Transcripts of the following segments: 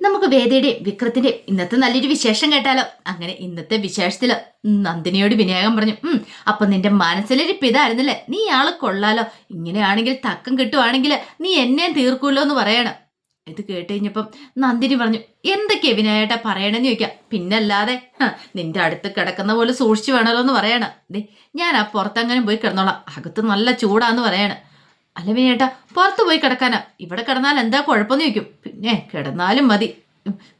നമുക്ക് വേദയുടെയും വിക്രത്തിന്റെയും ഇന്നത്തെ നല്ലൊരു വിശേഷം കേട്ടാലോ? അങ്ങനെ ഇന്നത്തെ വിശേഷത്തിൽ നന്ദിനിയോട് വിനായകം പറഞ്ഞു ഉം അപ്പൊ നിന്റെ മനസ്സിലൊരു പിതായിരുന്നില്ലേ? നീ ആൾ കൊള്ളാലോ? ഇങ്ങനെയാണെങ്കിൽ തക്കം കിട്ടുവാണെങ്കിൽ നീ എന്നെ തീർക്കൂല്ലോ എന്ന് പറയണം. ഇത് കേട്ട് കഴിഞ്ഞപ്പം നന്ദിനി പറഞ്ഞു എന്തൊക്കെയാ വിനായേട്ടാ പറയണെന്ന് ചോദിക്കാം. പിന്നല്ലാതെ നിന്റെ അടുത്ത് കിടക്കുന്ന പോലെ സൂക്ഷിച്ചു വേണമല്ലോ എന്ന് പറയണം. ദേ ഞാൻ ആ പുറത്തങ്ങനെ പോയി കിടന്നോളാം. അകത്ത് നല്ല ചൂടാന്ന് പറയണം. അല്ല വിനേട്ടാ പുറത്ത് പോയി കിടക്കാനാ. ഇവിടെ കിടന്നാൽ എന്താ കുഴപ്പമെന്ന് ചോദിക്കും. പിന്നെ കിടന്നാലും മതി.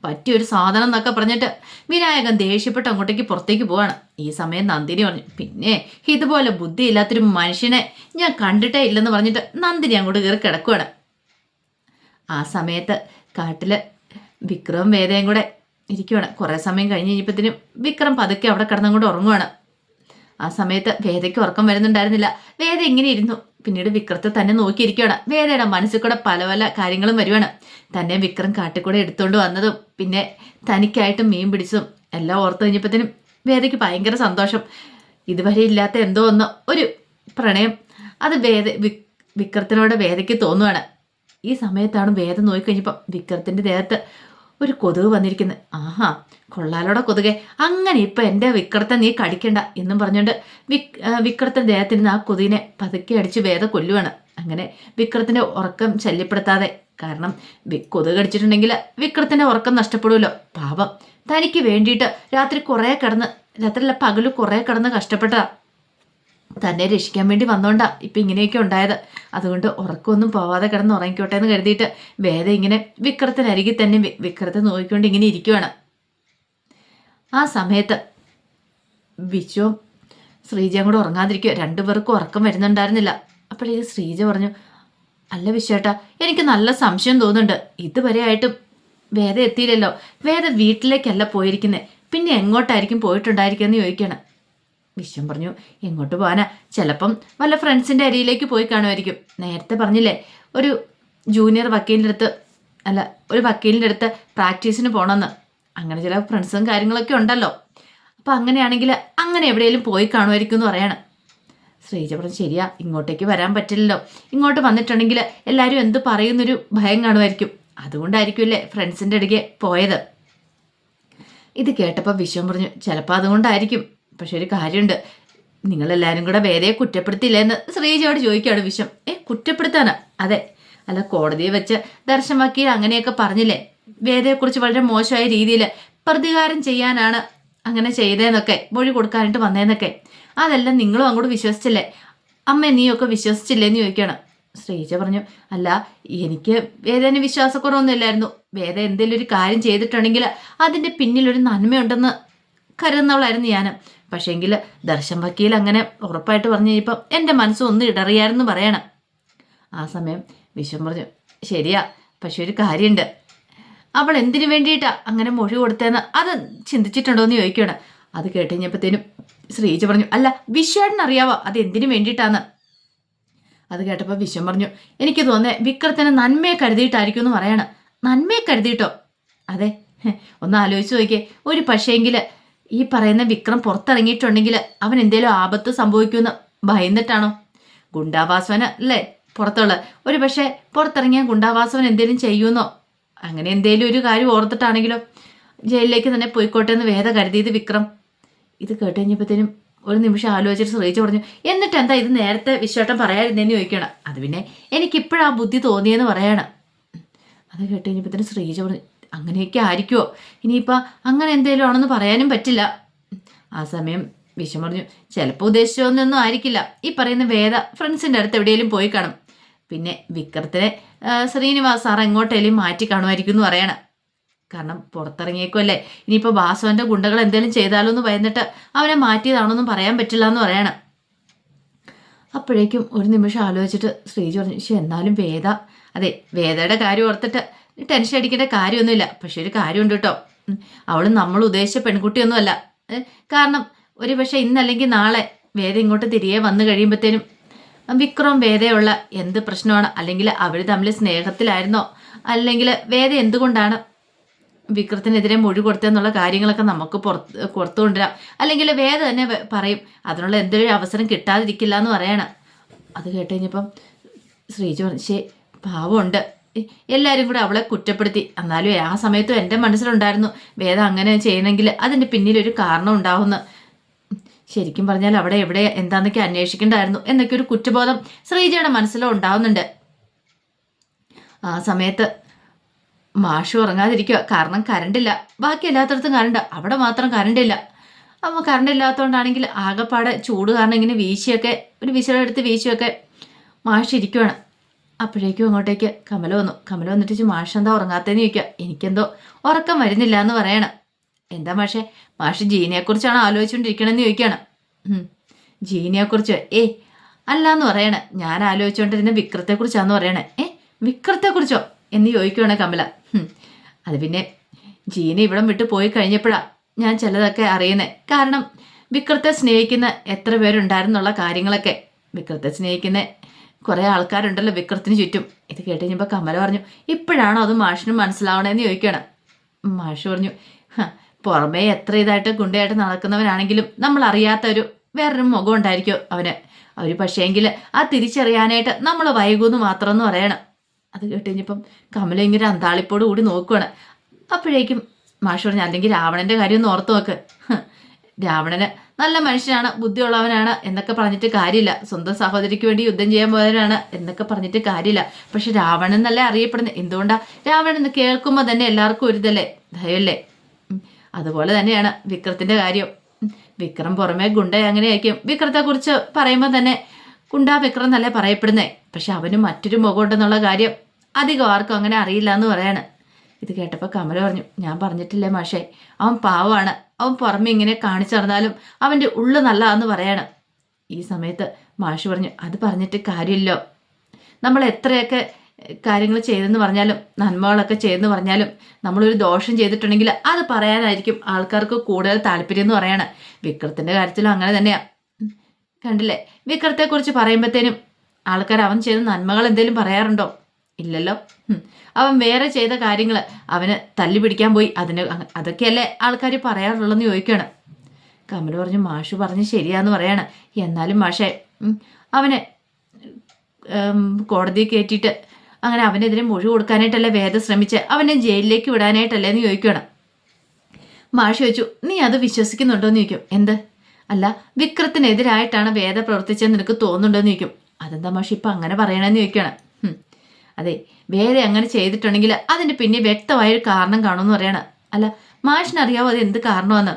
പറ്റിയൊരു സാധനം എന്നൊക്കെ പറഞ്ഞിട്ട് വിനായകൻ ദേഷ്യപ്പെട്ട് അങ്ങോട്ടേക്ക് പുറത്തേക്ക് പോവാണ്. ഈ സമയം നന്ദിനി പറഞ്ഞു പിന്നെ ഇതുപോലെ ബുദ്ധി ബുദ്ധിയില്ലാത്തൊരു മനുഷ്യനെ ഞാൻ കണ്ടിട്ടേ ഇല്ലെന്ന് പറഞ്ഞിട്ട് നന്ദിനി അങ്ങോട്ട് കയറി കിടക്കുവാണ്. ആ സമയത്ത് കാട്ടിൽ വിക്രം വേദയും കൂടെ ഇരിക്കുവാണ്. കുറേ സമയം കഴിഞ്ഞ് കഴിഞ്ഞപ്പോഴത്തേനും വിക്രം പതുക്കെ അവിടെ കിടന്നങ്ങോട്ട് ഉറങ്ങുവാണ്. ആ സമയത്ത് വേദയ്ക്ക് ഉറക്കം വരുന്നുണ്ടായിരുന്നില്ല. വേദ ഇങ്ങനെ ഇരുന്നു. പിന്നീട് വിക്രത്തെ തന്നെ നോക്കിയിരിക്കുകയാണ്. വേദയുടെ മനസ്സിൽ കൂടെ പല പല കാര്യങ്ങളും വരുവാണ്. തന്നെ വിക്രം കാട്ടിക്കൂടെ എടുത്തുകൊണ്ട് വന്നതും പിന്നെ തനിക്കായിട്ട് മീൻ പിടിച്ചതും എല്ലാം ഓർത്ത് കഴിഞ്ഞപ്പോഴത്തേനും വേദയ്ക്ക് ഭയങ്കര സന്തോഷം. ഇതുവരെ ഇല്ലാത്ത എന്തോ ഒന്ന് ഒരു പ്രണയം. അത് വേദ വിക്- വിക്രത്തിനോട് വേദയ്ക്ക് തോന്നുവാണ്. ഈ സമയത്താണ് വേദ നോക്കിക്കഴിഞ്ഞപ്പം വിക്രത്തിന്റെ ദേഹത്ത് ഒരു കൊതുക് വന്നിരിക്കുന്നത് ആഹാ കൊള്ളാലോടെ കൊതുകെ. അങ്ങനെ ഇപ്പൊ എന്റെ വിക്രത്തെ നീ കടിക്കണ്ട എന്നും പറഞ്ഞുകൊണ്ട് വിക് വിക്രത്തെ ദേഹത്തിരുന്ന് ആ കൊതുകിനെ പതുക്കെ അടിച്ച് വേദ കൊല്ലുവാണ്. അങ്ങനെ വിക്രത്തിന്റെ ഉറക്കം ശല്യപ്പെടുത്താതെ. കാരണം വി- കൊതുക് കടിച്ചിട്ടുണ്ടെങ്കിൽ വിക്രത്തിന്റെ ഉറക്കം നഷ്ടപ്പെടുമല്ലോ പാപം തനിക്ക് വേണ്ടിയിട്ട് രാത്രി കുറേ കിടന്ന് രാത്രിയല്ല പകൽ കുറേ കിടന്ന് കഷ്ടപ്പെട്ടതാ. തന്നെ രക്ഷിക്കാൻ വേണ്ടി വന്നോണ്ടാ ഇപ്പൊ ഇങ്ങനെയൊക്കെ ഉണ്ടായത്. അതുകൊണ്ട് ഉറക്കമൊന്നും പോവാതെ കിടന്ന് ഉറങ്ങിക്കോട്ടെ എന്ന് കരുതിയിട്ട് വേദ ഇങ്ങനെ വിക്രത്തിനരികിൽ തന്നെ വിക്രത്തെ നോക്കിക്കൊണ്ട് ഇങ്ങനെ ഇരിക്കുവാണ്. ആ സമയത്ത് വിശ്വവും ശ്രീജയും കൂടെ ഉറങ്ങാതിരിക്കുക രണ്ടുപേർക്കും ഉറക്കം വരുന്നുണ്ടായിരുന്നില്ല. അപ്പോഴേക്ക് ശ്രീജ പറഞ്ഞു അല്ല വിശ്വേട്ടാ എനിക്ക് നല്ല സംശയം തോന്നുന്നുണ്ട്. ഇതുവരെ ആയിട്ടും വേദ എത്തിയില്ലല്ലോ. വേദ വീട്ടിലേക്കല്ല പോയിരിക്കുന്നത് പിന്നെ എങ്ങോട്ടായിരിക്കും പോയിട്ടുണ്ടായിരിക്കുക എന്ന് ചോദിക്കണം വിശ്വം പറഞ്ഞു എങ്ങോട്ട് പോകാനാ ചിലപ്പം വല്ല ഫ്രണ്ട്സിന്റെ അരിയിലേക്ക് പോയി കാണുമായിരിക്കും. നേരത്തെ പറഞ്ഞില്ലേ ഒരു ജൂനിയർ വക്കീലിന്റെ അടുത്ത് അല്ല ഒരു വക്കീലിന്റെ അടുത്ത് പ്രാക്ടീസിന് പോകണമെന്ന് അങ്ങനെ ചില ഫ്രണ്ട്സും കാര്യങ്ങളൊക്കെ ഉണ്ടല്ലോ. അപ്പം അങ്ങനെയാണെങ്കിൽ അങ്ങനെ എവിടെയെങ്കിലും പോയി കാണുമായിരിക്കും എന്ന് പറയാണ്. ശ്രീജ പറഞ്ഞു ശരിയാ ഇങ്ങോട്ടേക്ക് വരാൻ പറ്റില്ലല്ലോ. ഇങ്ങോട്ട് വന്നിട്ടുണ്ടെങ്കിൽ എല്ലാവരും എന്ത് പറയുന്നൊരു ഭയം കാണുമായിരിക്കും. അതുകൊണ്ടായിരിക്കുമല്ലേ ഫ്രണ്ട്സിന്റെ ഇടയ്ക്ക് പോയത്. ഇത് കേട്ടപ്പോൾ വിശ്വം പറഞ്ഞു ചിലപ്പോൾ അതുകൊണ്ടായിരിക്കും. പക്ഷെ ഒരു കാര്യമുണ്ട്. നിങ്ങളെല്ലാവരും കൂടെ വേദയെ കുറ്റപ്പെടുത്തില്ല എന്ന് ശ്രീജയോട് ചോദിക്കുകയാണ് വിഷം ഏ കുറ്റപ്പെടുത്താനാ? അതെ. അല്ല കോടതിയെ വെച്ച് ദർശൻ വക്കീൽ അങ്ങനെയൊക്കെ പറഞ്ഞില്ലേ? വേദയെക്കുറിച്ച് വളരെ മോശമായ രീതിയിൽ പ്രതികാരം ചെയ്യാനാണ് അങ്ങനെ ചെയ്തതെന്നൊക്കെ മൊഴി കൊടുക്കാനായിട്ട് വന്നതെന്നൊക്കെ. അതെല്ലാം നിങ്ങളും അങ്ങോട്ട് വിശ്വസിച്ചില്ലേ? അമ്മ നീയൊക്കെ വിശ്വസിച്ചില്ലേ എന്ന് ശ്രീജ പറഞ്ഞു അല്ല എനിക്ക് വേദന വിശ്വാസക്കുറവൊന്നും ഇല്ലായിരുന്നു. വേദ എന്തെങ്കിലും ഒരു കാര്യം ചെയ്തിട്ടുണ്ടെങ്കിൽ അതിന്റെ പിന്നിലൊരു നന്മയുണ്ടെന്ന് കരുതുന്നവളായിരുന്നു ഞാൻ പക്ഷേങ്കിൽ ദർശൻ വക്കീൽ അങ്ങനെ ഉറപ്പായിട്ട് പറഞ്ഞു കഴിഞ്ഞപ്പം എന്റെ മനസ്സൊന്നും ഇടറിയായിരുന്നു പറയണം. ആ സമയം വിശ്വം പറഞ്ഞു ശരിയാ പക്ഷെ ഒരു കാര്യമുണ്ട് അവൾ എന്തിനു വേണ്ടിയിട്ടാ അങ്ങനെ മൊഴി കൊടുത്തതെന്ന് അത് ചിന്തിച്ചിട്ടുണ്ടോ എന്ന് ചോദിക്കുകയാണ്. അത് കേട്ട് കഴിഞ്ഞപ്പോഴത്തേനും ശ്രീജ പറഞ്ഞു അല്ല വിശ്വേട്ടൻ അറിയാവോ? അത് എന്തിനു വേണ്ടിയിട്ടാന്ന്? അത് കേട്ടപ്പോൾ വിശ്വം പറഞ്ഞു എനിക്ക് തോന്നേ വിക്രത്തിന് നന്മയെ കരുതിയിട്ടായിരിക്കും എന്ന് പറയണം. നന്മയെ കരുതിയിട്ടോ? അതെ ഒന്ന് ആലോചിച്ച് നോക്കിയേ. ഒരു പക്ഷേങ്കിൽ ഈ പറയുന്ന വിക്രം പുറത്തിറങ്ങിയിട്ടുണ്ടെങ്കിൽ അവൻ എന്തേലും ആപത്ത് സംഭവിക്കുമെന്ന് ഭയന്നിട്ടാണോ? ഗുണ്ടാവാസവന് അല്ലേ? പുറത്തുള്ള. ഒരു പക്ഷേ പുറത്തിറങ്ങിയ ഗുണ്ടാവാസവൻ എന്തേലും ചെയ്യുമെന്നോ? അങ്ങനെ എന്തേലും ഒരു കാര്യം ഓർത്തിട്ടാണെങ്കിലോ? ജയിലിലേക്ക് തന്നെ പോയിക്കോട്ടെ എന്ന് വേദ കരുതിയത് വിക്രം. ഇത് കേട്ട് കഴിഞ്ഞപ്പോഴത്തേനും ഒരു നിമിഷം ആലോചിച്ചിട്ട് ശ്രീജ പറഞ്ഞു എന്നിട്ട് എന്താ ഇത് നേരത്തെ വിശ്വാട്ടം പറയാതിരുന്നേന്ന് ചോദിക്കണം? അത് പിന്നെ എനിക്കിപ്പോഴാ ബുദ്ധി തോന്നിയെന്ന് പറയണം. അത് കേട്ട് കഴിഞ്ഞപ്പോഴത്തേനും ശ്രീജ പറഞ്ഞു അങ്ങനെയൊക്കെ ആയിരിക്കുമോ ഇനിയിപ്പോൾ അങ്ങനെ എന്തെങ്കിലും ആണെന്ന് പറയാനും പറ്റില്ല. ആ സമയം വിഷം പറഞ്ഞു ചിലപ്പോൾ ഉദ്ദേശിച്ചൊന്നും ആയിരിക്കില്ല. ഈ പറയുന്ന വേദ ഫ്രണ്ട്സിന്റെ അടുത്ത് എവിടെയെങ്കിലും പോയി കാണും. പിന്നെ വിക്രത്തിനെ ശ്രീനിവാസ് സാർ എങ്ങോട്ടേലും മാറ്റി കാണുമായിരിക്കും എന്ന് പറയണം. കാരണം പുറത്തിറങ്ങിയേക്കുമല്ലേ ഇനിയിപ്പോൾ വാസുവിന്റെ ഗുണ്ടകൾ എന്തെങ്കിലും ചെയ്താലോ എന്ന് ഭയന്നിട്ട് അവനെ മാറ്റിയതാണോന്നും പറയാൻ പറ്റില്ല എന്ന് പറയണം. അപ്പോഴേക്കും ഒരു നിമിഷം ആലോചിച്ചിട്ട് ശ്രീജി പറഞ്ഞു പക്ഷെ എന്നാലും വേദ അതെ വേദയുടെ കാര്യം ഓർത്തിട്ട് ടെൻഷൻ അടിക്കേണ്ട കാര്യമൊന്നുമില്ല. പക്ഷെ ഒരു കാര്യമുണ്ട് കേട്ടോ. അവൾ നമ്മൾ ഉദ്ദേശിച്ച പെൺകുട്ടിയൊന്നുമല്ല. കാരണം ഒരു പക്ഷെ ഇന്നല്ലെങ്കിൽ നാളെ വേദ ഇങ്ങോട്ട് തിരികെ വന്നു കഴിയുമ്പോഴത്തേനും വിക്രം വേദയുള്ള എന്ത് പ്രശ്നമാണ്? അല്ലെങ്കിൽ അവർ തമ്മിൽ സ്നേഹത്തിലായിരുന്നോ? അല്ലെങ്കിൽ വേദ എന്തുകൊണ്ടാണ് വിക്രത്തിനെതിരെ മൊഴി കൊടുത്തെന്നുള്ള കാര്യങ്ങളൊക്കെ നമുക്ക് പുറത്ത് പുറത്തു കൊണ്ടുവരാം. അല്ലെങ്കിൽ വേദ തന്നെ പറയും അതിനുള്ള എന്തൊരു അവസരം കിട്ടാതിരിക്കില്ല എന്ന് പറയണം. അത് കേട്ട് കഴിഞ്ഞപ്പം ശ്രീജ ശേ പാവമുണ്ട്. എല്ലാവരും കൂടെ അവളെ കുറ്റപ്പെടുത്തി. എന്നാലും ആ സമയത്തും എന്റെ മനസ്സിലുണ്ടായിരുന്നു വേദ അങ്ങനെ ചെയ്യണമെങ്കിൽ അതിന്റെ പിന്നിലൊരു കാരണം ഉണ്ടാവുമെന്ന്. ശരിക്കും പറഞ്ഞാൽ അവിടെ എവിടെ എന്താന്നൊക്കെ അന്വേഷിക്കണ്ടായിരുന്നു എന്നൊക്കെ ഒരു കുറ്റബോധം ശ്രീജയുടെ മനസ്സിലോ ഉണ്ടാവുന്നുണ്ട്. ആ സമയത്ത് മാഷു ഉറങ്ങാതിരിക്കുക. കാരണം കറണ്ടില്ല ബാക്കി എല്ലാത്തടത്തും കറണ്ട് അവിടെ മാത്രം കറണ്ടില്ല അപ്പോൾ കറണ്ട് ഇല്ലാത്തതുകൊണ്ടാണെങ്കിൽ ആകെപ്പാടെ ചൂട് കാരണം ഇങ്ങനെ വീശിയൊക്കെ ഒരു വിശലെടുത്ത് വീശിയൊക്കെ മാഷ് ഇരിക്കുവാണ്. അപ്പോഴേക്കും അങ്ങോട്ടേക്ക് കമല വന്നു. കമല വന്നിട്ട് മാഷ് എന്താ ഉറങ്ങാത്തേന്ന് ചോദിക്കുക. എനിക്കെന്തോ ഉറക്കം വരുന്നില്ല എന്ന് പറയണം. എന്താ മാഷേ? മാഷ് ജീനിയെക്കുറിച്ചാണ് ആലോചിച്ചുകൊണ്ടിരിക്കണമെന്ന് ചോദിക്കുകയാണ്. ജീനിയെക്കുറിച്ച്? ഏ അല്ല എന്ന് പറയണേ. ഞാൻ ആലോചിച്ചുകൊണ്ടിരുന്ന വിക്രത്തെക്കുറിച്ചാന്ന് പറയണേ. ഏ വിക്രത്തെക്കുറിച്ചോ? എന്ന് ചോദിക്കുവാണ് കമല. അത് പിന്നെ ജീന ഇവിടം വിട്ട് പോയി കഴിഞ്ഞപ്പോഴാണ് ഞാൻ ചിലതൊക്കെ അറിയുന്നത് കാരണം വിക്രത്തെ സ്നേഹിക്കുന്ന എത്ര പേരുണ്ടായിരുന്നുള്ള കാര്യങ്ങളൊക്കെ. വിക്രത്തെ സ്നേഹിക്കുന്ന കുറേ ആൾക്കാരുണ്ടല്ലോ വിക്രത്തിന് ചുറ്റും. ഇത് കേട്ട് കഴിഞ്ഞപ്പോൾ കമല പറഞ്ഞു ഇപ്പോഴാണോ അത് മാഷിന് മനസ്സിലാവണേന്ന് ചോദിക്കണം മാഷ് പറഞ്ഞു "ഹ, പുറമേ എത്ര ഇതായിട്ട് ഗുണ്ടയായിട്ട് നടക്കുന്നവനാണെങ്കിലും നമ്മൾ അറിയാത്ത ഒരു വേറൊരു മുഖം ഉണ്ടായിരിക്കും അവന്. അവർ പക്ഷേങ്കിൽ ആ തിരിച്ചറിയാനായിട്ട് നമ്മൾ വൈകുമെന്ന് മാത്രം എന്ന് പറയണം. അത് കേട്ട് കഴിഞ്ഞപ്പം കമല ഇങ്ങനെ അന്താളിപ്പോട് കൂടി നോക്കുവാണ്. അപ്പോഴേക്കും മാഷ് പറഞ്ഞു അല്ലെങ്കിൽ രാവണന്റെ കാര്യം ഒന്ന് ഓർത്ത് നോക്ക്. രാവണന്. നല്ല മനുഷ്യനാണ് ബുദ്ധിയുള്ളവനാണ് എന്നൊക്കെ പറഞ്ഞിട്ട് കാര്യമില്ല. സ്വന്തം സഹോദരിക്ക് വേണ്ടി യുദ്ധം ചെയ്യാൻ പോയവനാണ് എന്നൊക്കെ പറഞ്ഞിട്ട് കാര്യമില്ല. പക്ഷെ രാവണൻ എന്നല്ലേ അറിയപ്പെടുന്നത്? എന്തുകൊണ്ടാ? രാവണൻ എന്ന് കേൾക്കുമ്പോൾ തന്നെ എല്ലാവർക്കും ഒരു ദയല്ലേ അതുപോലെ തന്നെയാണ് വിക്രത്തിന്റെ കാര്യം. വിക്രം പുറമേ ഗുണ്ട അങ്ങനെയായിരിക്കും. വിക്രത്തെക്കുറിച്ച് പറയുമ്പോൾ തന്നെ ഗുണ്ട വിക്രം എന്നല്ലേ പറയപ്പെടുന്നേ? പക്ഷെ അവന് മറ്റൊരു മുഖമുണ്ടെന്നുള്ള കാര്യം അധികം ആർക്കും അങ്ങനെ അറിയില്ല എന്ന് പറയാണ്. ഇത് കേട്ടപ്പോൾ കമല പറഞ്ഞു ഞാൻ പറഞ്ഞിട്ടില്ലേ മാഷേ അവൻ പാവമാണ്. അവൻ പുറമെ ഇങ്ങനെ കാണിച്ചു നടന്നാലും അവന്റെ ഉള്ളു നല്ലതാന്ന് പറയണം. ഈ സമയത്ത് മാഷ് പറഞ്ഞു അത് പറഞ്ഞിട്ട് കാര്യമില്ലോ. നമ്മൾ എത്രയൊക്കെ കാര്യങ്ങൾ ചെയ്തെന്ന് പറഞ്ഞാലും നന്മകളൊക്കെ ചെയ്തെന്ന് പറഞ്ഞാലും നമ്മളൊരു ദോഷം ചെയ്തിട്ടുണ്ടെങ്കിൽ അത് പറയാനായിരിക്കും ആൾക്കാർക്ക് കൂടുതൽ താല്പര്യം എന്ന് പറയാണ്. വിക്രത്തിന്റെ കാര്യത്തിലും അങ്ങനെ തന്നെയാണ് കണ്ടില്ലേ? വിക്രത്തെക്കുറിച്ച് പറയുമ്പോഴത്തേനും ആൾക്കാർ അവൻ ചെയ്ത നന്മകൾ എന്തെങ്കിലും പറയാറുണ്ടോ? ഇല്ലല്ലോ. അവൻ വേറെ ചെയ്ത കാര്യങ്ങൾ അവന് തല്ലി പിടിക്കാൻ പോയി. അതിന് അതൊക്കെയല്ലേ ആൾക്കാർ പറയാറുള്ളതെന്ന് ചോദിക്കുകയാണ് കമൽ പറഞ്ഞു മാഷു പറഞ്ഞ് ശരിയാന്ന് പറയാണ്. എന്നാലും മാഷേ അവനെ കോടതി കയറ്റിയിട്ട് അങ്ങനെ അവനെതിരെ മൊഴി കൊടുക്കാനായിട്ടല്ലേ വേദ ശ്രമിച്ച്? അവനെ ജയിലിലേക്ക് വിടാനായിട്ടല്ലേ എന്ന് ചോദിക്കുകയാണ് മാഷ് ചോദിച്ചു നീ അത് വിശ്വസിക്കുന്നുണ്ടോ? എന്ന് ചോദിക്കും. എന്ത്? അല്ല വിക്രത്തിനെതിരായിട്ടാണ് വേദ പ്രവർത്തിച്ചതെന്ന് നിനക്ക് തോന്നുന്നുണ്ടോ? എന്ന് ചോദിക്കും. അതെന്താ മാഷ് ഇപ്പം അങ്ങനെ പറയണമെന്ന് ചോദിക്കുകയാണ്. അതെ വേറെ അങ്ങനെ ചെയ്തിട്ടുണ്ടെങ്കിൽ അതിന് പിന്നെ വ്യക്തമായൊരു കാരണം കാണുമെന്ന് പറയണം. അല്ല മാഷിനറിയാവോ അത് എന്ത് കാരണമെന്ന്?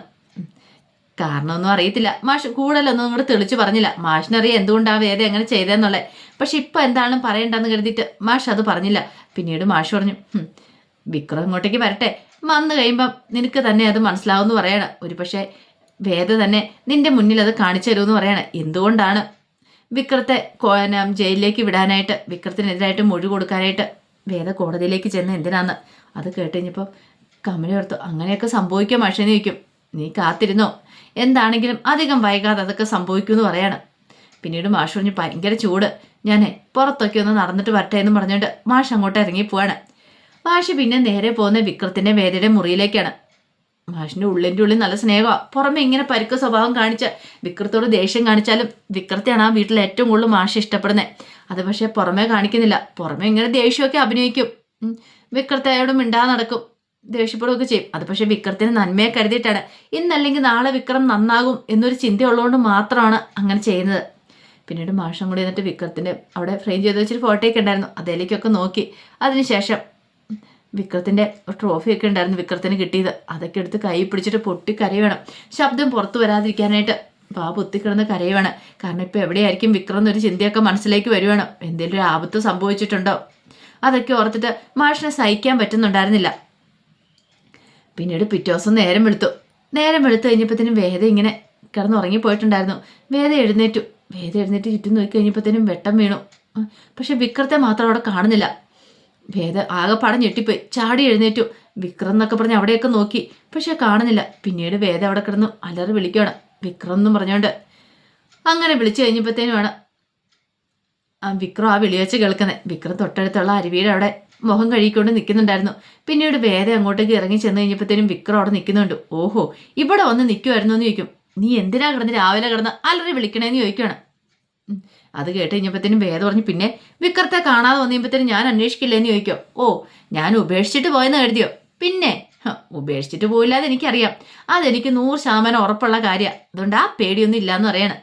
കാരണമൊന്നും അറിയത്തില്ല. മാഷ് കൂടുതലൊന്നും കൂടെ തെളിച്ചു പറഞ്ഞില്ല. മാഷിനറിയാം എന്തുകൊണ്ടാണ് വേറെ അങ്ങനെ ചെയ്തതെന്നുള്ളത് പക്ഷെ ഇപ്പം എന്താണ് പറയണ്ടെന്ന് കരുതിയിട്ട് മാഷ് അത് പറഞ്ഞില്ല. പിന്നീട് മാഷ് പറഞ്ഞു വിക്രം ഇങ്ങോട്ടേക്ക് വരട്ടെ. വന്നു കഴിയുമ്പം നിനക്ക് തന്നെ അത് മനസ്സിലാവുമെന്ന് പറയണം. ഒരു പക്ഷേ വേദ തന്നെ നിന്റെ മുന്നിൽ അത് കാണിച്ചു തരുമെന്ന് പറയണം. എന്തുകൊണ്ടാണ് വിക്രത്തെ ജയിലിലേക്ക് വിടാനായിട്ട് വിക്രത്തിനെതിരായിട്ട് മൊഴി കൊടുക്കാനായിട്ട് വേദ കോടതിയിലേക്ക് ചെന്ന് എന്തിനാന്ന്? അത് കേട്ട് കഴിഞ്ഞപ്പോൾ കമല ഓർത്തു അങ്ങനെയൊക്കെ സംഭവിക്കാൻ മഷേന്ന് ചോദിക്കും. നീ കാത്തിരുന്നോ? എന്താണെങ്കിലും അധികം വൈകാതെ അതൊക്കെ സംഭവിക്കുമെന്ന് പറയാണ്. പിന്നീട് മാഷ് പറഞ്ഞു ഭയങ്കര ചൂട്. ഞാൻ പുറത്തൊക്കെ ഒന്ന് നടന്നിട്ട് വരട്ടെ എന്ന് പറഞ്ഞുകൊണ്ട് മാഷ് അങ്ങോട്ട് ഇറങ്ങി പോവാണ്. മാഷ് പിന്നെ നേരെ പോകുന്ന വിക്രത്തിന്റെ വേദയുടെ മുറിയിലേക്കാണ്. മാഷിന്റെ ഉള്ളിന്റെ ഉള്ളിൽ നല്ല സ്നേഹമാണ് പുറമെ ഇങ്ങനെ പരുക്ക സ്വഭാവം കാണിച്ച വിക്രത്തോട് ദേഷ്യം കാണിച്ചാലും വിക്രത്തെയാണ് ആ വീട്ടിൽ ഏറ്റവും കൂടുതൽ മാഷ് ഇഷ്ടപ്പെടുന്നത് അത് പക്ഷേ പുറമെ കാണിക്കുന്നില്ല. പുറമെ ഇങ്ങനെ ദേഷ്യമൊക്കെ അഭിനയിക്കും. വിക്രത്തയോട് മിണ്ടാതെ നടക്കും. ദേഷ്യപ്പെടുകയൊക്കെ ചെയ്യും. അത് പക്ഷേ വിക്രത്തിന് നന്മയെ കരുതിയിട്ടാണ്. ഇന്നല്ലെങ്കിൽ നാളെ വിക്രം നന്നാകും എന്നൊരു ചിന്തയുള്ളതുകൊണ്ട് മാത്രമാണ് അങ്ങനെ ചെയ്യുന്നത്. പിന്നീട് മാഷം കൂടി എന്നിട്ട് വിക്രത്തിന്റെ അവിടെ ഫ്രെയിം ചെയ്ത് വെച്ചൊരു ഫോട്ടോയൊക്കെ ഉണ്ടായിരുന്നു. അതിലേക്കൊക്കെ നോക്കി. അതിനുശേഷം വിക്രത്തിന്റെ ട്രോഫിയൊക്കെ ഉണ്ടായിരുന്നു വിക്രത്തിന് കിട്ടിയത്. അതൊക്കെ എടുത്ത് കൈ പിടിച്ചിട്ട് പൊട്ടി കരയണം. ശബ്ദം പുറത്തു വരാതിരിക്കാനായിട്ട് വാ പൊത്തിക്കിടന്ന് കരയുവാണ്. കാരണം ഇപ്പോൾ എവിടെയായിരിക്കും വിക്രം എന്നൊരു ചിന്തയൊക്കെ മനസ്സിലേക്ക് വരുവാണ്. എന്തെങ്കിലും ഒരു ആപത്ത് സംഭവിച്ചിട്ടുണ്ടോ? അതൊക്കെ ഓർത്തിട്ട് മാഷിനെ സഹിക്കാൻ പറ്റുന്നുണ്ടായിരുന്നില്ല. പിന്നീട് പിറ്റേ ദിവസം നേരം വെളുത്തു. നേരം വെളുത്തു കഴിഞ്ഞപ്പോഴത്തേനും വേദ ഇങ്ങനെ കിടന്ന് ഉറങ്ങിപ്പോയിട്ടുണ്ടായിരുന്നു വേദ എഴുന്നേറ്റു. വേദ എഴുന്നേറ്റ് ചുറ്റും നോക്കി കഴിഞ്ഞപ്പോഴത്തേനും വെട്ടം വീണു. പക്ഷെ വിക്രത്തെ മാത്രം അവിടെ കാണുന്നില്ല. വേദ ആകെപ്പാടം ഞെട്ടിപ്പോയി. ചാടി എഴുന്നേറ്റു. വിക്രം എന്നൊക്കെ പറഞ്ഞ് അവിടെയൊക്കെ നോക്കി. പക്ഷെ കാണുന്നില്ല. പിന്നീട് വേദ അവിടെ കിടന്നു അലറി വിളിക്കുകയാണ്. വിക്രം എന്നും പറഞ്ഞുകൊണ്ട്. അങ്ങനെ വിളിച്ചു കഴിഞ്ഞപ്പോഴത്തേനുമാണ് ആ വിക്രം ആ വിളി വെച്ച് കേൾക്കുന്നത് വിക്രം തൊട്ടടുത്തുള്ള അരുവിയുടെ അവിടെ മുഖം കഴുകിക്കൊണ്ട് നിൽക്കുന്നുണ്ടായിരുന്നു. പിന്നീട് വേദ അങ്ങോട്ടേക്ക് ഇറങ്ങി ചെന്ന് കഴിഞ്ഞപ്പോഴത്തേനും വിക്രം അവിടെ നിൽക്കുന്നുണ്ട്. ഓഹോ ഇവിടെ വന്ന് നിൽക്കുമായിരുന്നു എന്ന് ചോദിക്കും. നീ എന്തിനാ കിടന്ന് രാവിലെ കിടന്ന് അലറി വിളിക്കണേന്ന് ചോദിക്കുകയാണ്. അത് കേട്ട് കഴിഞ്ഞപ്പോഴത്തേനും വേദം പറഞ്ഞു പിന്നെ വിക്രത്തെ കാണാതെ വന്നപ്പോഴത്തേനും ഞാൻ അന്വേഷിക്കില്ലെന്ന് ചോദിക്കോ ഓ ഞാൻ ഉപേക്ഷിച്ചിട്ട് പോയെന്ന് കരുതിയോ? പിന്നെ. ഉപേക്ഷിച്ചിട്ട് പോയില്ലാതെ എനിക്കറിയാം. അതെനിക്ക് നൂറ് ശതമാനം ഉറപ്പുള്ള കാര്യമാണ് അതുകൊണ്ട് ആ പേടിയൊന്നും ഇല്ലാന്ന് പറയണം.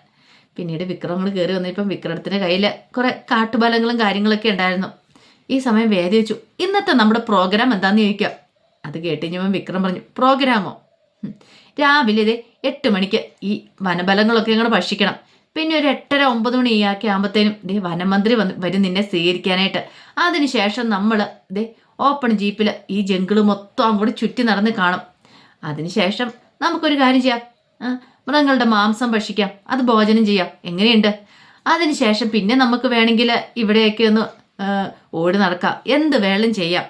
പിന്നീട് വിക്രമങ്ങൾ കയറി വന്നപ്പം വിക്രമത്തിന്റെ കയ്യിൽ കുറേ കാട്ടുബലങ്ങളും കാര്യങ്ങളൊക്കെ ഉണ്ടായിരുന്നു. ഈ സമയം വേദി വെച്ചു ഇന്നത്തെ നമ്മുടെ പ്രോഗ്രാം എന്താണെന്ന് ചോദിക്കാം അത് കേട്ട് കഴിഞ്ഞപ്പോൾ വിക്രം പറഞ്ഞു പ്രോഗ്രാമോ? രാവിലെ ഇതേ എട്ട് മണിക്ക് ഈ വനബലങ്ങളൊക്കെ ഞങ്ങൾ ഭക്ഷിക്കണം. പിന്നെ ഒരു എട്ടര ഒമ്പത് മണി ആക്കി ആകുമ്പോഴത്തേനും ദേ വനമന്ത്രി വന്ന് വരും നിന്നെ സ്വീകരിക്കാനായിട്ട്. അതിനുശേഷം നമ്മൾ ദേ ഓപ്പൺ ജീപ്പിൽ ഈ ജംഗിൾ മൊത്തം അങ്ങോട്ട് ചുറ്റി നടന്ന് കാണും. അതിനുശേഷം നമുക്കൊരു കാര്യം ചെയ്യാം. മൃഗങ്ങളുടെ മാംസം ഭക്ഷിക്കാം. അത് ഭോജനം ചെയ്യാം. എങ്ങനെയുണ്ട്? അതിനുശേഷം പിന്നെ നമുക്ക് വേണമെങ്കിൽ ഇവിടെയൊക്കെ ഒന്ന് ഓടി നടക്കാം. എന്ത് വേണം ചെയ്യാം.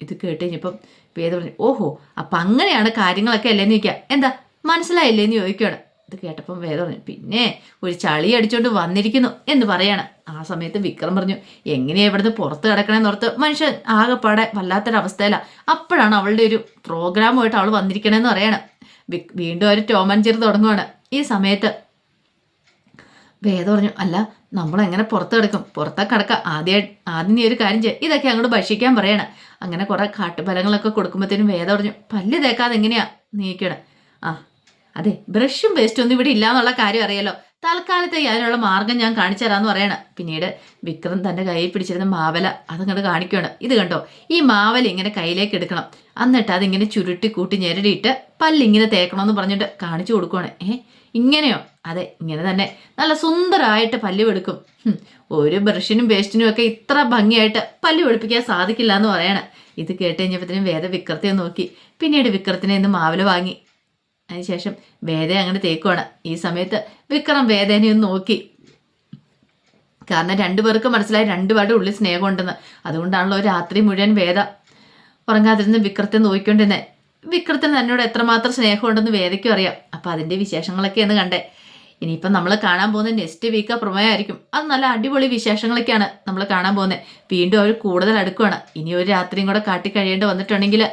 ഇത് കേട്ട് കഴിഞ്ഞപ്പം വേദ പറഞ്ഞു ഓഹോ അപ്പം അങ്ങനെയാണ് കാര്യങ്ങളൊക്കെ അല്ലേന്ന് ചോദിക്കുക എന്താ? മനസ്സിലായില്ലേന്ന് ചോദിക്കുകയാണ് ഇത് കേട്ടപ്പം വേദ പറഞ്ഞു പിന്നെ ഒരു ചളി അടിച്ചോണ്ട് വന്നിരിക്കുന്നു എന്ന് പറയാണ്. ആ സമയത്ത് വിക്രം പറഞ്ഞു എങ്ങനെയാ ഇവിടുന്ന് പുറത്ത് കിടക്കണമെന്ന് ഓർത്ത് മനുഷ്യൻ ആകെപ്പാടെ വല്ലാത്തൊരവസ്ഥയിലാണ് അപ്പോഴാണ് അവളുടെ ഒരു പ്രോഗ്രാമുമായിട്ട് അവൾ വന്നിരിക്കണമെന്ന് പറയണം. വീണ്ടും ഒരു ടോമഞ്ചേരി തുടങ്ങുവാണ്. ഈ സമയത്ത് വേദ പറഞ്ഞു അല്ല നമ്മൾ എങ്ങനെ പുറത്ത് കിടക്കും? പുറത്തെ കിടക്ക. ആദ്യം ആദ്യം നീ ഒരു കാര്യം ചെയ്യ. ഇതൊക്കെ അങ്ങോട്ട് ഭക്ഷിക്കാൻ പറയണം. അങ്ങനെ കുറെ കാട്ടുഫലങ്ങളൊക്കെ കൊടുക്കുമ്പോഴത്തേനും വേദ പറഞ്ഞു പല്ല് തേക്കാതെ എങ്ങനെയാ നീക്കണം ആ അതെ ബ്രഷും പേസ്റ്റും ഒന്നും ഇവിടെ ഇല്ല എന്നുള്ള കാര്യം അറിയാലോ. തൽക്കാലത്തെ അതിനുള്ള മാർഗം ഞാൻ കാണിച്ചു തരാമെന്ന് പറയണ. പിന്നീട് വിക്രം തന്റെ കയ്യിൽ പിടിച്ചിരുന്ന മാവല അതങ്ങോട്ട് കാണിക്കുകയാണ് ഇത് കണ്ടോ ഈ മാവല ഇങ്ങനെ കയ്യിലേക്ക് എടുക്കണം. എന്നിട്ട് അതിങ്ങനെ ചുരുട്ടി കൂട്ടി ഞെരടിയിട്ട് പല്ലിങ്ങനെ തേക്കണമെന്ന് പറഞ്ഞിട്ട് കാണിച്ചു കൊടുക്കുവാണ്. ഏ ഇങ്ങനെയോ? അതെ ഇങ്ങനെ തന്നെ. നല്ല സുന്ദരമായിട്ട് പല്ല് വെളുക്കും ഒരു ബ്രഷിനും പേസ്റ്റിനും ഒക്കെ ഇത്ര ഭംഗിയായിട്ട് പല്ല് വെളുപ്പിക്കാൻ സാധിക്കില്ല എന്ന് പറയണ. ഇത് കേട്ട് കഴിഞ്ഞപ്പോഴത്തേനും വേദ വിക്രത്തെ നോക്കി. പിന്നീട് വിക്രത്തിനെ ഇന്ന് മാവല വാങ്ങി. അതിനുശേഷം വേദ അങ്ങനെ തേക്കുവാണ്. ഈ സമയത്ത് വിക്രം വേദനെ ഒന്ന് നോക്കി. കാരണം രണ്ടുപേർക്കും മനസ്സിലായി രണ്ടുപേരുടെ ഉള്ളിൽ സ്നേഹമുണ്ടെന്ന്. അതുകൊണ്ടാണല്ലോ രാത്രി മുഴുവൻ വേദ ഉറങ്ങാതിരുന്ന് വിക്രത്തെ നോക്കിക്കൊണ്ടിരുന്നത് വിക്രത്തിന് തന്നോട് എത്രമാത്രം സ്നേഹമുണ്ടെന്ന് വേദയ്ക്കും അറിയാം. അപ്പം അതിന്റെ വിശേഷങ്ങളൊക്കെയാണ് കണ്ടേ. ഇനിയിപ്പം നമ്മൾ കാണാൻ പോകുന്ന നെക്സ്റ്റ് വീക്ക് പ്രമേയമായിരിക്കും. അത് നല്ല അടിപൊളി വിശേഷങ്ങളൊക്കെയാണ് നമ്മൾ കാണാൻ പോകുന്നത് വീണ്ടും അവർ കൂടുതൽ അടുക്കുവാണ്. ഇനി ഒരു രാത്രിയും കൂടെ കാട്ടി കഴിയേണ്ടി വന്നിട്ടുണ്ടെങ്കിൽ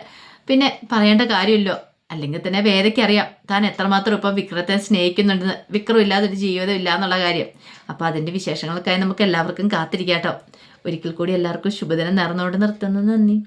പിന്നെ പറയേണ്ട കാര്യമില്ലോ. അല്ലെങ്കിൽ തന്നെ വേദയ്ക്ക് അറിയാം. താൻ എത്രമാത്രം ഇപ്പം വിക്രത്തെ സ്നേഹിക്കുന്നുണ്ടെന്ന്. വിക്രം ഇല്ലാതൊരു ജീവിതം ഇല്ല എന്നുള്ള കാര്യം. അപ്പോൾ അതിന്റെ വിശേഷങ്ങൾക്കായി നമുക്ക് എല്ലാവർക്കും കാത്തിരിക്കാം കേട്ടോ. ഒരിക്കൽ കൂടി എല്ലാവർക്കും ശുഭദിനം നേർന്നുകൊണ്ട് നിർത്തുന്നു. നന്ദി.